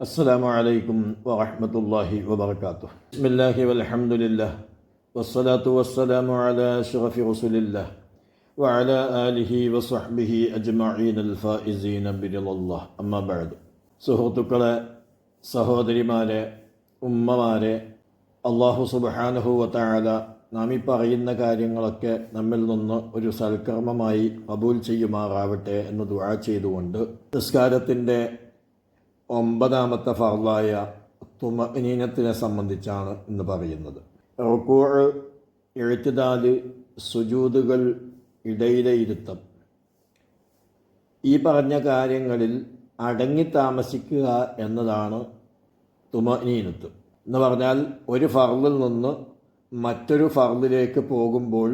السلام عليكم ورحمة الله وبركاته بسم الله والحمد لله والصلاة والسلام على أشرف رسول الله وعلى آله وصحبه أجمعين الفائزين برضا الله أما بعد സുഹൃത്തുക്കളെ സഹോദരിമാരെ ഉമ്മമാരെ അള്ളാഹു സുബാനുഹൂവത്തായാല നാം ഈ പറയുന്ന കാര്യങ്ങളൊക്കെ നമ്മിൽ നിന്ന് ഒരു സൽക്കർമ്മമായി കബൂൽ ചെയ്യുമാറാവട്ടെ എന്ന് ദുആ ചെയ്തുകൊണ്ട് നിസ്കാരത്തിൻ്റെ ഒമ്പതാമത്തെ ഫർലായ തുമനീനത്തിനെ സംബന്ധിച്ചാണ് എന്ന് പറയുന്നത്. റുക്കൂർ എഴുത്തുതാൽ സുജൂതുകൾ ഇടയിലെ ഇരുത്തം ഈ പറഞ്ഞ കാര്യങ്ങളിൽ അടങ്ങി താമസിക്കുക എന്നതാണ് തുമനീനത്ത് എന്ന് പറഞ്ഞാൽ ഒരു ഫർലിൽ നിന്ന് മറ്റൊരു ഫർലിലേക്ക് പോകുമ്പോൾ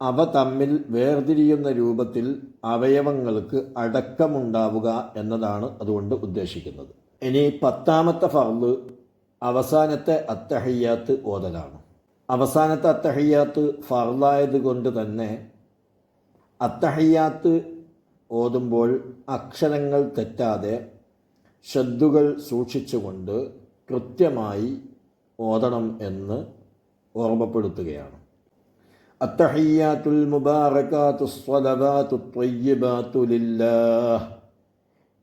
അവ തമ്മിൽ വേർതിരിയുന്ന രൂപത്തിൽ അവയവങ്ങൾക്ക് അടക്കമുണ്ടാവുക എന്നതാണ് അതുകൊണ്ട് ഉദ്ദേശിക്കുന്നത്. ഇനി പത്താമത്തെ ഫർൾ അവസാനത്തെ അത്തഹയ്യാത്ത് ഓതലാണ്. അവസാനത്തെ അത്തഹയ്യാത്ത് ഫർളായത് കൊണ്ട് തന്നെ അത്തഹയ്യാത്ത് ഓതുമ്പോൾ അക്ഷരങ്ങൾ തെറ്റാതെ ശ്രദ്ധുകൾ സൂക്ഷിച്ചുകൊണ്ട് കൃത്യമായി ഓതണം എന്ന് ഓർമ്മപ്പെടുത്തുകയാണ്. അത്തഹയ്യാത്തുൽ المباركات الصلوات الطيبات ലില്ലാഹ്.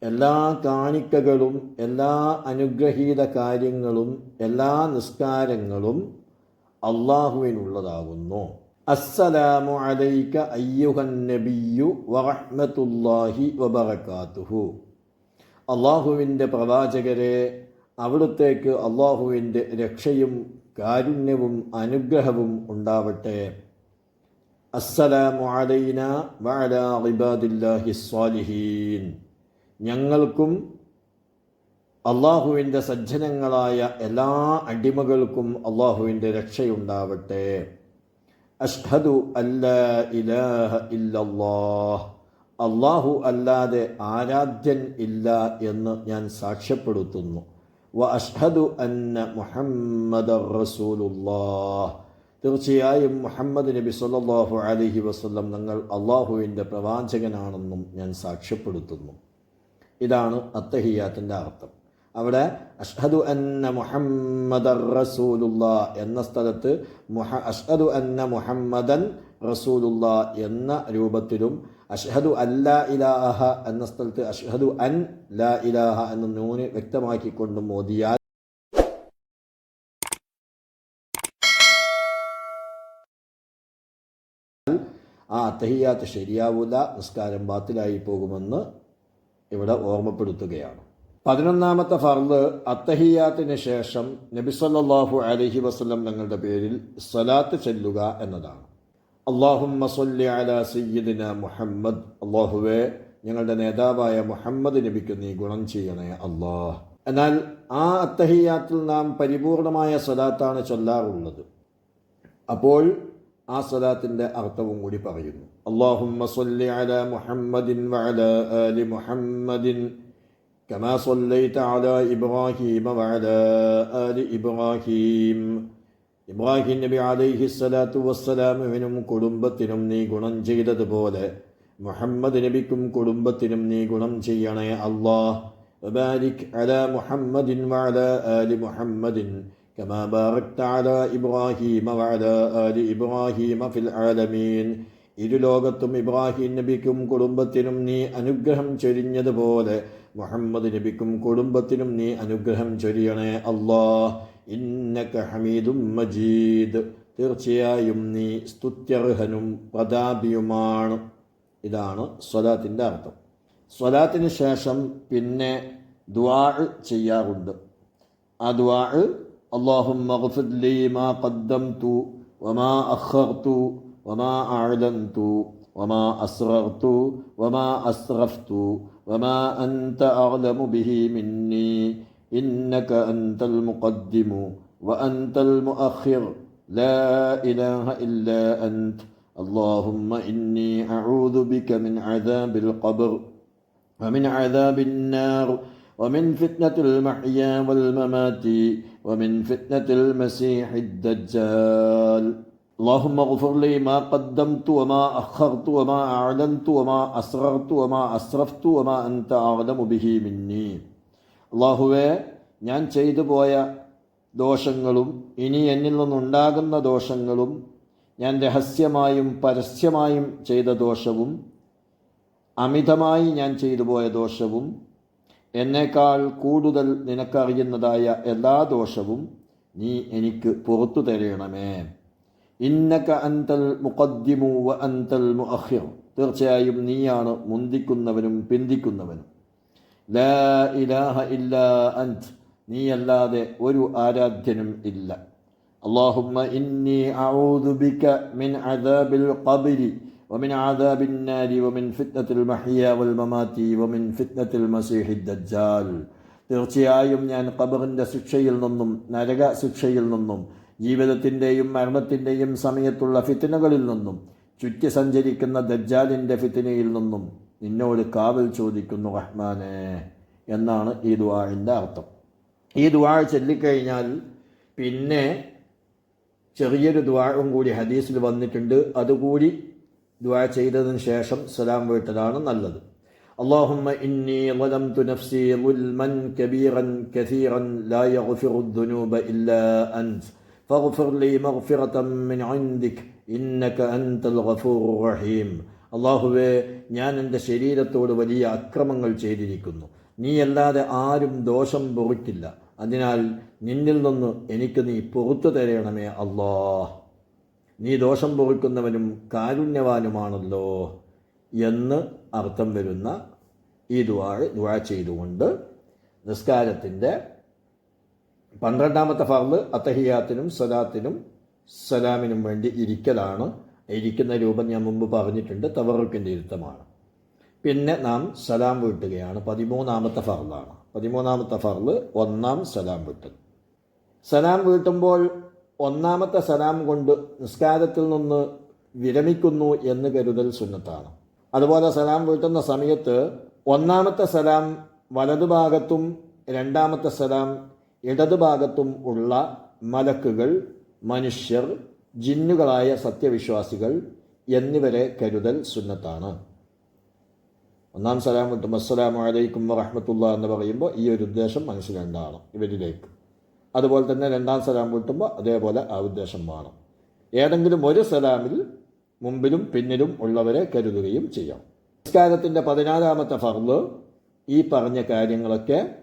എല്ലാ കാണിക്കകളും എല്ലാ അനുഗ്രഹീത കാര്യങ്ങളും എല്ലാ നിസ്കാരങ്ങളും അള്ളാഹുവിനുള്ളതാകുന്നു. അസ്സലാമു അലൈക അയ്യുഹൻ നബിയു വറഹ്മത്തുല്ലാഹി വബറകാതുഹു. അള്ളാഹുവിന്റെ പ്രവാചകരെ അവിടുത്തേക്ക് അള്ളാഹുവിന്റെ രക്ഷയും കാരുണ്യവും അനുഗ്രഹവും ഉണ്ടാവട്ടെ. അസ്സലാമു അലൈന വഅല ഇബാദില്ലാഹി സ്വാലിഹീൻ ഞങ്ങൾക്കും അള്ളാഹുവിന്റെ സജ്ജനങ്ങളായ എല്ലാ അടിമകൾക്കും അള്ളാഹുവിന്റെ രക്ഷയുണ്ടാവട്ടെ. അഷ്ഹദു അല്ല ഇലാഹ ഇല്ലല്ലാഹ്. അള്ളാഹു അല്ലാതെ ആരാധ്യൻ ഇല്ല എന്ന് ഞാൻ സാക്ഷ്യപ്പെടുത്തുന്നു. വ അഷ്ഹദു അന്ന മുഹമ്മദ് റസൂലുല്ലാഹ് തീർച്ചയായും മുഹമ്മദ് നബി സല്ലാഹു അലഹി വസല്ലം നിങ്ങൾ അള്ളാഹുവിന്റെ പ്രവാചകനാണെന്നും ഞാൻ സാക്ഷ്യപ്പെടുത്തുന്നു. ഇതാണ് അത്തഹിയാത്തിന്റെ അർത്ഥം. അവിടെ അഷ്ഹദു അന്ന മുഹമ്മദ് റസൂലുള്ള എന്ന സ്ഥലത്ത് മുഹ അഷ്ഹദു അന്ന മുഹമ്മദൻ റസൂലുള്ള എന്ന രൂപത്തിലും അഷ്ഹദു അല്ല ഇലാഹ എന്ന സ്ഥലത്ത് അഷ്ഹദു അൻ ലാ ഇലാഹ എന്ന നൂന് വ്യക്തമാക്കിക്കൊണ്ടും മോദിയാൽ ആ അത്തഹിയാത്ത് ശരിയാവൂല നിസ്കാരം ബാത്തിലായി പോകുമെന്ന് ഇവിടെ ഓർമ്മപ്പെടുത്തുകയാണ്. പതിനൊന്നാമത്തെ ഫർദ് അത്തഹിയാത്തിന് ശേഷം നബിസല്ലാഹു അലഹി വസ്ലം തങ്ങളുടെ പേരിൽ സലാത്ത് ചെല്ലുക എന്നതാണ്. അള്ളാഹുമ്മ സല്ലി അല സയ്യിദിന മുഹമ്മദ് അള്ളാഹുവെ ഞങ്ങളുടെ നേതാവായ മുഹമ്മദ് നബിക്ക് നീ ഗുണം ചെയ്യണേ അള്ളാഹ് എന്നാൽ ആ അത്തഹിയാത്തിൽ നാം പരിപൂർണമായ സ്വലാത്താണ് ചൊല്ലാറുള്ളത്. അപ്പോൾ ആ സ്വലാത്തിൻ്റെ അർത്ഥവും കൂടി പറയുന്നു അള്ളാഹുമ്മ സല്ലി അല മുഹമ്മദിൻ വഅല ആലി മുഹമ്മദിൻ كما صليت على إبراهيم وعلى آل إبراهيم ഇബ്രാഹിം നബി അലൈഹി സ്വലാത്തു വസ്സലാമിനും കുടുംബത്തിനും നീ ഗുണം ചെയ്തതുപോലെ മുഹമ്മദ് നബിക്കും കുടുംബത്തിനും നീ ഗുണം ചെയ്യണേ അള്ളാഹ് وبارك على محمد وعلى آل محمد كما باركت على إبراهيم وعلى آل إبراهيم في العالمين ഇരു ലോകത്തും ഇബ്രാഹിം നബിക്കും കുടുംബത്തിനും നീ അനുഗ്രഹം ചൊരിഞ്ഞതുപോലെ മുഹമ്മദ് നബിക്കും കുടുംബത്തിനും നീ അനുഗ്രഹം ചൊരിയണേ അള്ളാഹ് ഇന്നക ഹമീദും മജീദ് തീർച്ചയായും നീ സ്തുത്യർഹനും പ്രതാപിയുമാണ് ഇതാണ് സ്വലാത്തിൻ്റെ അർത്ഥം സ്വലാത്തിന് ശേഷം പിന്നെ ദ്വാ ചെയ്യാറുണ്ട് ആ ദ്വാ اللهم اغفر لي ما قدمت وما أخرت وما أعلنت وما أسررت وما أسرفت وما أنت أعلم به مني. إنك أنت المقدم وأنت المؤخر. لا إله إلا أنت. اللهم إني أعوذ بك من عذاب القبر ومن عذاب النار ومن فتنة المحيا والممات. ومن فتنة المسيح الدجال اللهم اغفر لي ما قدمت وما أخرت وما أعلنت وما أسررت وما أسرفت وما أنت أعلم به مني അള്ളാഹുവെ ഞാൻ ചെയ്തു പോയ ദോഷങ്ങളും ഇനി എന്നിൽ നിന്നുണ്ടാകുന്ന ദോഷങ്ങളും ഞാൻ രഹസ്യമായും പരസ്യമായും ചെയ്ത ദോഷവും അമിതമായി ഞാൻ ചെയ്തു പോയ ദോഷവും എന്നേക്കാൾ കൂടുതൽ നിനക്കറിയുന്നതായ എല്ലാ ദോഷവും നീ എനിക്ക് പുറത്തു തരയണമേ ഇന്നക അന്തൽ മുഖദ്ദിമു വ അന്തൽ മുഹ്യം തീർച്ചയായും നീയാണ് മുന്തിക്കുന്നവനും പിന്തിക്കുന്നവനും. ലാ ഇലാഹ ഇല്ല അന്ത് നീയല്ലാതെ ഒരു ആരാധ്യനും ഇല്ല. അള്ളാഹുമ്മ ഇന്നി ഔദുബിക മിൻ അദാബിൽ ഖബരി. ومن عذاب النار ومن فتنة المحيا والممات ومن فتنة المسيح الدجال തീർച്ചയായും ഞാൻ ഖബറിൻ്റെ ശിക്ഷയിൽ നിന്നും നരക ശിക്ഷയിൽ നിന്നും ജീവിതത്തിൻ്റെയും മരണത്തിൻ്റെയും സമയത്തുള്ള ഫിത്തിനകളിൽ നിന്നും ചുറ്റി സഞ്ചരിക്കുന്ന ദജ്ജാലിൻ്റെ ഫിത്തിനയിൽ നിന്നും നിന്നോട് കാവൽ ചോദിക്കുന്നു റഹ്മാനെ എന്നാണ് ഈ ദുവാഴിൻ്റെ അർത്ഥം ഈ ദുവാഴ ചൊല്ലിക്കഴിഞ്ഞാൽ പിന്നെ ചെറിയൊരു ദ്വാഴവും കൂടി ഹദീസിൽ വന്നിട്ടുണ്ട് അതുകൂടി ദ്വാ ചെയ്തതിന് ശേഷം സലാം വീട്ടലാണ് നല്ലത് اللهم إني ظلمت نفسي ظلما كبيرا كثيرا لا يغفر الذنوب إلا أنت فاغفر لي مغفرة من عندك إنك أنت الغفور الرحيم അള്ളാഹുവെ ഞാൻ എൻ്റെ ശരീരത്തോട് വലിയ അക്രമങ്ങൾ ചെയ്തിരിക്കുന്നു നീയല്ലാതെ ആരും ദോഷം പൊറുക്കില്ല അതിനാൽ നിന്നിൽ നിന്ന് എനിക്ക് നീ പുറത്തു തരണമേ അല്ലാ നീ ദോഷം പൊറുക്കുന്നവനും കാരുണ്യവാനുമാണല്ലോ എന്ന് അർത്ഥം വരുന്ന ഈ ദുവാഴ് ദുവാ ചെയ്തുകൊണ്ട് നിസ്കാരത്തിന്റെ പന്ത്രണ്ടാമത്തെ ഫർദ് അത്തഹിയാത്തിനും സലാത്തിനും സലാമിനും വേണ്ടി ഇരിക്കലാണ്. ഇരിക്കുന്ന രൂപം ഞാൻ മുമ്പ് പറഞ്ഞിട്ടുണ്ട്. തവറുക്കിന്റെ ഇരുത്തമാണ്. പിന്നെ നാം സലാം വീട്ടുകയാണ്. പതിമൂന്നാമത്തെ ഫർദാണ്. പതിമൂന്നാമത്തെ ഫർദ് ഒന്നാം സലാം വീട്ടൽ. സലാം വീട്ടുമ്പോൾ ഒന്നാമത്തെ സലാം കൊണ്ട് നിസ്കാരത്തിൽ നിന്ന് വിരമിക്കുന്നു എന്ന് കരുതൽ സുന്നത്താണ്. അതുപോലെ സലാം വീട്ടുന്ന സമയത്ത് ഒന്നാമത്തെ സലാം വലതുഭാഗത്തും രണ്ടാമത്തെ സലാം ഇടതുഭാഗത്തും ഉള്ള മലക്കുകൾ മനുഷ്യർ ജിന്നുകളായ സത്യവിശ്വാസികൾ എന്നിവരെ കരുതൽ സുന്നത്താണ്. ഒന്നാം സലാം കിട്ടും അസ്സലാമലൈക്കും വറഹമത്തുള്ള എന്ന് പറയുമ്പോൾ ഈ ഒരു ഉദ്ദേശം മനസ്സിലുണ്ടാണ് ഇവരിലേക്ക്. അതുപോലെ തന്നെ രണ്ടാം സലാം കിട്ടുമ്പോൾ അതേപോലെ ആ ഉദ്ദേശം മാറും. ഏതെങ്കിലും ഒരു സലാമിൽ മുമ്പിലും പിന്നിലും ഉള്ളവരെ കരുതുകയും ചെയ്യാം. സംസ്കാരത്തിന്റെ പതിനാലാമത്തെ ഫർൾ ഈ പറഞ്ഞ കാര്യങ്ങളൊക്കെ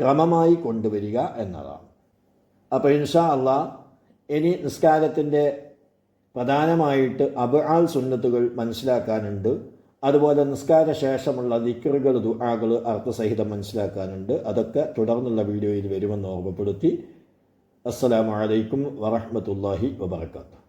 ക്രമമായി കൊണ്ടുവരിക എന്നതാണ്. അപ്പോൾ ഇൻഷാ അള്ളാ ഇനി നിസ്കാരത്തിന്റെ പ്രധാനമായിട്ട് അബ് ആൾ സുന്നത്തുകൾ മനസ്സിലാക്കാനുണ്ട്. അതുപോലെ നിസ്കാര ശേഷമുള്ള ദിക്കറുകൾ ദുആകൾ അർത്ഥസഹിതം മനസ്സിലാക്കാനുണ്ട്. അതൊക്കെ തുടർന്നുള്ള വീഡിയോയിൽ വരുമെന്ന് ഓർമ്മപ്പെടുത്തി. അസ്സലാമു അലൈക്കും വറഹ്മത്തുള്ളാഹി വബർക്കാത്തു